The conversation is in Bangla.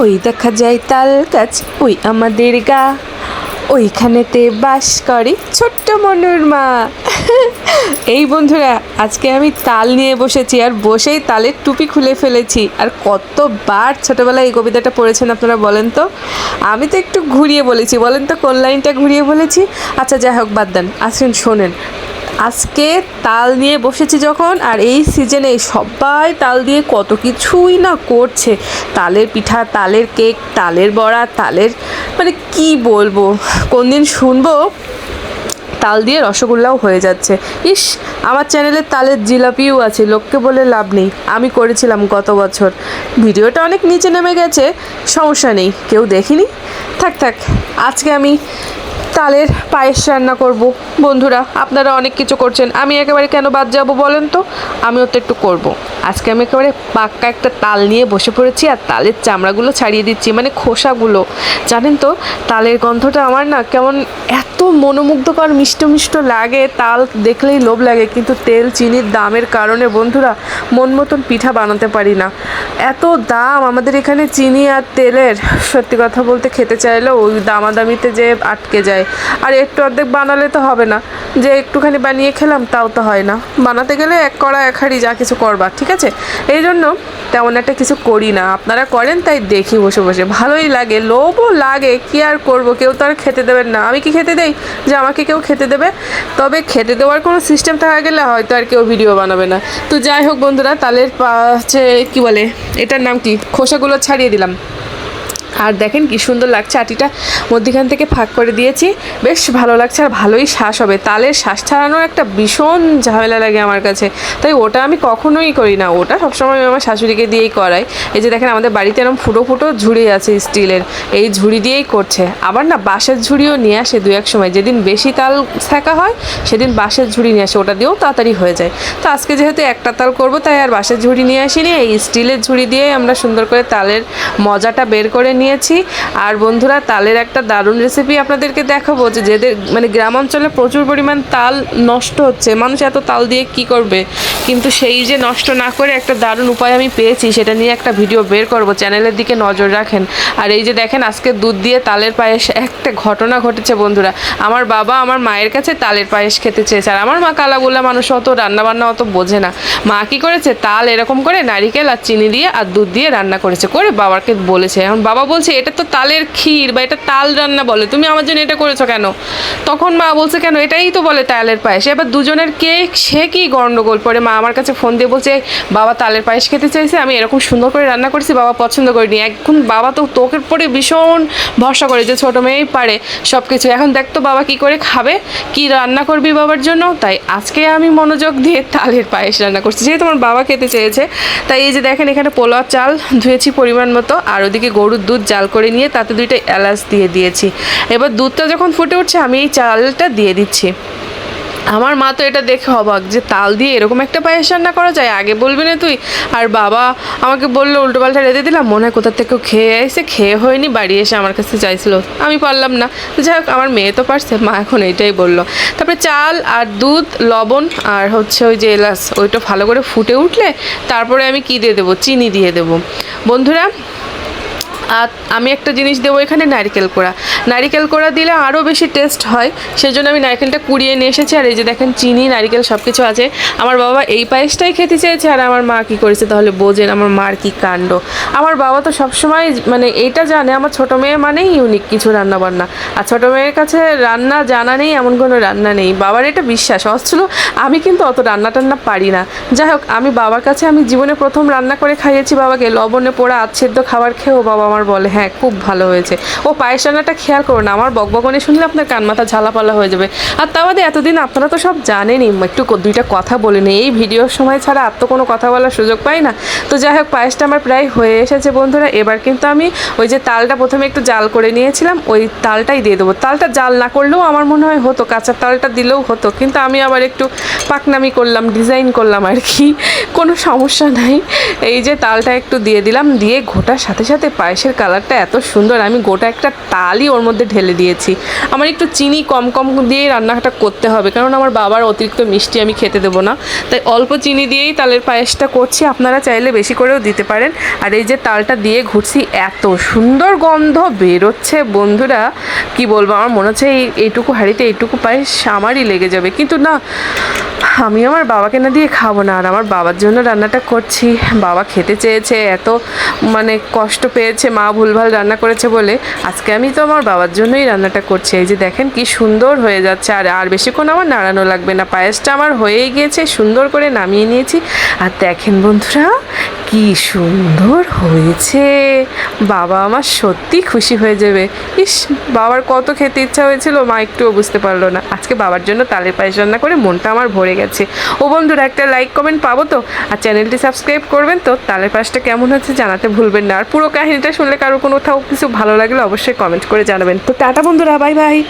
ওই দেখা যায় তাল গাছ, ওই আমাদের গা। ওইখানেতে বাস করে ছোট্ট মনুর মা। এই বন্ধুরা, আজকে আমি তাল নিয়ে বসেছি আর বসেই তালের টুপি খুলে ফেলেছি। আর কতবার ছোটোবেলায় এই কবিতাটা পড়েছেন আপনারা বলেন তো? আমি তো একটু ঘুরিয়ে বলেছি, বলেন তো কোন লাইনটা ঘুরিয়ে বলেছি? আচ্ছা যাই হোক, বাদ দেন। আসেন, শোনেন। আজকে তাল নিয়ে বসেছি যখন, আর এই সিজনে সবাই তাল দিয়ে কত কিছুই না করছে। তালের পিঠা, তালের কেক, তালের বড়া, তালের মানে কি বলব? কোন দিন শুনব তাল দিয়ে রসগোল্লাও হয়ে যাচ্ছে। ইস, আমার চ্যানেলে তালের জিলাপিও আছে, লোককে বলে লাভ নেই। আমি করেছিলাম গত বছর। ভিডিওটা অনেক নিচে নেমে গেছে, সমস্যা নেই, কেউ দেখিনি। থাক থাক, আজকে আমি তালের পায়েস রান্না করব। বন্ধুরা, আপনারা অনেক কিছু করছেন। আমি একেবারে কেন বাদ যাব বলেন তো? আমিও তো একটু করব। আজকে আমি একেবারে পাক্কা একটা তাল নিয়ে বসে পড়েছি আর তালের চামড়াগুলো ছাড়িয়ে দিচ্ছি মানে খোসাগুলো। জানেন তো, তালের গন্ধটা আমার না কেমন এত মনোমুগ্ধকর, মিষ্ট মিষ্ট লাগে, তাল দেখলেই লোভ লাগে, কিন্তু তেল চিনির দামের কারণে বন্ধুরা মন মতন পিঠা বানাতে পারি না। এত দাম, আমাদের এখানে চিনি আর তেলের, সত্যি কথা বলতে খেতে চাইলেও ওই দামাদামিতে যে আটকে যায়। আর একটু অর্ধেক বানালে তো হবে না, যে একটুখানি বানিয়ে খেলাম তাও তো হয় না। বানাতে গেলে এক কড়া, এক হাঁড়ি যা কিছু করবার, ঠিক আছে? এই জন্য তেমন একটা কিছু করি না। আপনারা করেন তাই দেখি বসে বসে। ভালোই লাগে, লোভও লাগে, কি আর করব? কেউ তো আর খেতে দেবেন না। আমি কি খেতে দেই? যে আমাকে কেউ খেতে দেবে? তবে খেতে দেওয়ার কোনো সিস্টেম থাকা গেলে হয়তো আর কেউ ভিডিও বানাবে না। তো যাই হোক বন্ধুরা, তালের হচ্ছে কি বলে? এটার নাম কি? খোসাগুলো ছাড়িয়ে দিলাম। আর দেখেন কি সুন্দর লাগছে, আটিটা মধ্যিখান থেকে ফাঁক করে দিয়েছি। বেশ ভালো লাগছে আর ভালোই শ্বাস হবে। তালের শ্বাস ছাড়ানোর একটা ভীষণ ঝামেলা লাগে আমার কাছে। তাই ওটা আমি কখনোই করি না। ওটা সবসময় আমি আমার শাশুড়িকে দিয়েই করাই। এই যে দেখেন, আমাদের বাড়িতে এরকম ফুটো ফুটো ঝুড়ি আছে স্টিলের। এই ঝুড়ি দিয়েই করছে। আবার না বাঁশের ঝুড়িও নিয়ে আসে দু এক সময়। যেদিন বেশি তাল থাকা হয়, সেদিন বাঁশের ঝুড়ি নিয়ে আসে। ওটা দিয়েও তাড়াতাড়ি হয়ে যায়। তো আজকে যেহেতু একটা তাল করব, তাই আর বাঁশের ঝুড়ি নিয়ে আসিনি। এই স্টিলের ঝুড়ি দিয়ে আমরা সুন্দর করে তালের মজাটা বের করে নিয়েছি আর বন্ধুরা, তালের একটা দারুণ রেসিপি আপনাদেরকে দেখাবো যে যেদের মানে গ্রাম অঞ্চলে প্রচুর পরিমাণ তাল নষ্ট হচ্ছে। মানুষ এত তাল দিয়ে কি করবে? কিন্তু সেই যে নষ্ট না করে একটা দারুণ উপায় আমি পেয়েছি, সেটা নিয়ে একটা ভিডিও বের করব। চ্যানেলের দিকে নজর রাখেন। আর এই যে দেখেন, আজকে দুধ দিয়ে তালের পায়েস, একটা ঘটনা ঘটেছে বন্ধুরা। আমার বাবা আমার মায়ের কাছে তালের পায়েস খেতে চেয়েছে। আর আমার মা কালাগুলা মানুষ, অত রান্নাবান্না অত বোঝে না। মা কি করেছে? তাল এরকম করে নারিকেল আর চিনি দিয়ে আর দুধ দিয়ে রান্না করেছে। করে বাবাকে বলেছে। এখন বাবা বলছে, এটা তো তালের ক্ষীর বা এটা তাল রান্না বলে, তুমি আমার জন্য এটা করেছ কেন? তখন মা বলছে, কেন? এটাই তো বলে তালের পায়েস। এবার দুজনের কে, সে কি গণ্ডগোল পরে মা আমার কাছে ফোন দিয়ে বলছে, বাবা তালের পায়েস খেতে চাইছে, আমি এরকম সুন্দর করে রান্না করেছি, বাবা পছন্দ করিনি। এখন বাবা তো তোকের পরে ভীষণ ভরসা করে যে ছোটো মেয়েই পারে সব কিছু এখন দেখ তো বাবা কি করে খাবে, কি রান্না করবি বাবার জন্য? তাই আজকে আমি মনোযোগ দিয়ে তালের পায়েস রান্না করছি। যেহেতু আমার বাবা খেতে চেয়েছে, তাই এই যে দেখেন এখানে পোলাও চাল ধুয়েছি পরিমাণ মতো, আর ওদিকে গরুর দুধ জাল করে নিয়ে তাতে দুইটা এলাচ দিয়ে দিয়েছি। এবার দুধটা যখন ফুটে উঠছে, আমি এই চালটা দিয়ে দিচ্ছি। আমার মা তো এটা দেখে অবাক যে তাল দিয়ে এরকম একটা পায়েস রান্না করা যায়? আগে বলবি না তুই? আর বাবা আমাকে বলল উল্টোপাল্টা রেঁধে দিলাম, মনে হয় কোথা থেকেও খেয়ে এসে খেয়ে হয়নি, বাড়ি এসে আমার কাছে চাইছিল। আমি পারলাম না। যাই হোক, আমার মেয়ে তো পারছে, মা এখন এইটাই বলল। তারপরে চাল আর দুধ, লবণ আর হচ্ছে ওই যে এলাচ, ওইটা ভালো করে ফুটে উঠলে তারপরে আমি কি দিয়ে দেবো? চিনি দিয়ে দেবো। বন্ধুরা আর আমি একটা জিনিস দেবো এখানে, নারকেল কোড়া। নারিকেল কোড়া দিলে আরও বেশি টেস্ট হয় সেই জন্য আমি নারকেলটা কুড়িয়ে নিয়ে এসেছি। আর এই যে দেখেন, চিনি, নারকেল সব কিছু আছে। আমার বাবা এই পায়েসটাই খেতে চেয়েছে, আর আমার মা কী করেছে তাহলে বোঝেন আমার মার কী কাণ্ড। আমার বাবা তো সবসময় মানে এইটা জানে, আমার ছোটো মেয়ে মানেই ইউনিক কিছু রান্না বান্না আর ছোটো মেয়ের কাছে রান্না জানা নেই, এমন কোনো রান্না নেই। বাবার এটা বিশ্বাস, অথচ আমি কিন্তু অত রান্না টান্না পারি না। যাই হোক, আমি বাবার কাছে আমি জীবনে প্রথম রান্না করে খাইয়েছি বাবাকে। লবণে পোড়া, আচ্ছেদ্য খাবার খেয়েও বাবা আমার বলে হ্যাঁ খুব ভালো হয়েছে। ও পায়েস রান্নাটা খেয়াল করো না, আমার বকবকনে শুনলে আপনার কান মাথা ঝালাপালা হয়ে যাবে। আর তা বাদে এতদিন আপনারা তো সব জানেনই, একটু দুইটা কথা বলে নিই। এই ভিডিওর সময় ছাড়া আর তো কোনো কথা বলার সুযোগ পাই না। তো যাই হোক, পায়েসটা আমার প্রায় হয়ে এসেছে বন্ধুরা। এবার কিন্তু আমি ওই যে তালটা প্রথমে একটু জাল করে নিয়েছিলাম, ওই তালটাই দিয়ে দেবো। তালটা জাল না করলেও আমার মনে হয় হতো, কাঁচা তালটা দিলেও হতো। কিন্তু আমি আবার একটু পাকনামি করলাম, ডিজাইন করলাম আর কি। কোনো সমস্যা নাই। এই যে তালটা একটু দিয়ে দিলাম, দিয়ে ঘোটার সাথে সাথে পায়েসের পায়েসের কালারটা এত সুন্দর, আমি গোটা একটা তালই ওর মধ্যে ঢেলে দিয়েছি। আমার একটু চিনি কম কম দিয়ে রান্নাটা করতে হবে, কারণ আমার বাবার অতিরিক্ত মিষ্টি আমি খেতে দেবো না। তাই অল্প চিনি দিয়েই তালের পায়েসটা করছি, আপনারা চাইলে বেশি করেও দিতে পারেন। আর এই যে তালটা দিয়ে ঘুরছি, এত সুন্দর গন্ধ বেরোচ্ছে। বন্ধুরা, কি বলব, আমার মনে হচ্ছে এই এইটুকু হাঁড়িতে এইটুকু পায়েস আমারই লেগে যাবে। কিন্তু না আমি আমার বাবাকে না দিয়ে খাব না, আর আমার বাবার জন্য রান্নাটা করছি। বাবা খেতে চেয়েছে, এত মানে কষ্ট পেয়েছে, মা ভুলভাল রান্না করেছে বলে। আজকে আমি তো আমার বাবার জন্যই রান্নাটা করছি। এই যে দেখেন কি সুন্দর হয়ে যাচ্ছে, আর আর বেশিক্ষণ আমার নাড়ানো লাগবে না। পায়েসটা আমার হয়েই গিয়েছে, সুন্দর করে নামিয়ে নিয়েছি। আর দেখেন বন্ধুরা, কি সুন্দর হয়েছে। বাবা আমার সত্যি খুশি হয়ে যাবে। ইস, বাবার কত খেতে ইচ্ছা হয়েছিল, মা একটুও বুঝতে পারল না। আজকে বাবার জন্য তালের পায়েস রান্না করে মনটা আমার ভরে গেছে। ও বন্ধুরা, একটা লাইক কমেন্ট পাবো তো? আর চ্যানেলটি সাবস্ক্রাইব করবেন তো? তালের পায়েসটা কেমন হচ্ছে জানাতে ভুলবেন না। আর পুরো কাহিনিটা শুনলে কারও কোনো কোথাও কিছু ভালো লাগলে অবশ্যই কমেন্ট করে জানাবেন। তো টাটা বন্ধুরা বাই বাই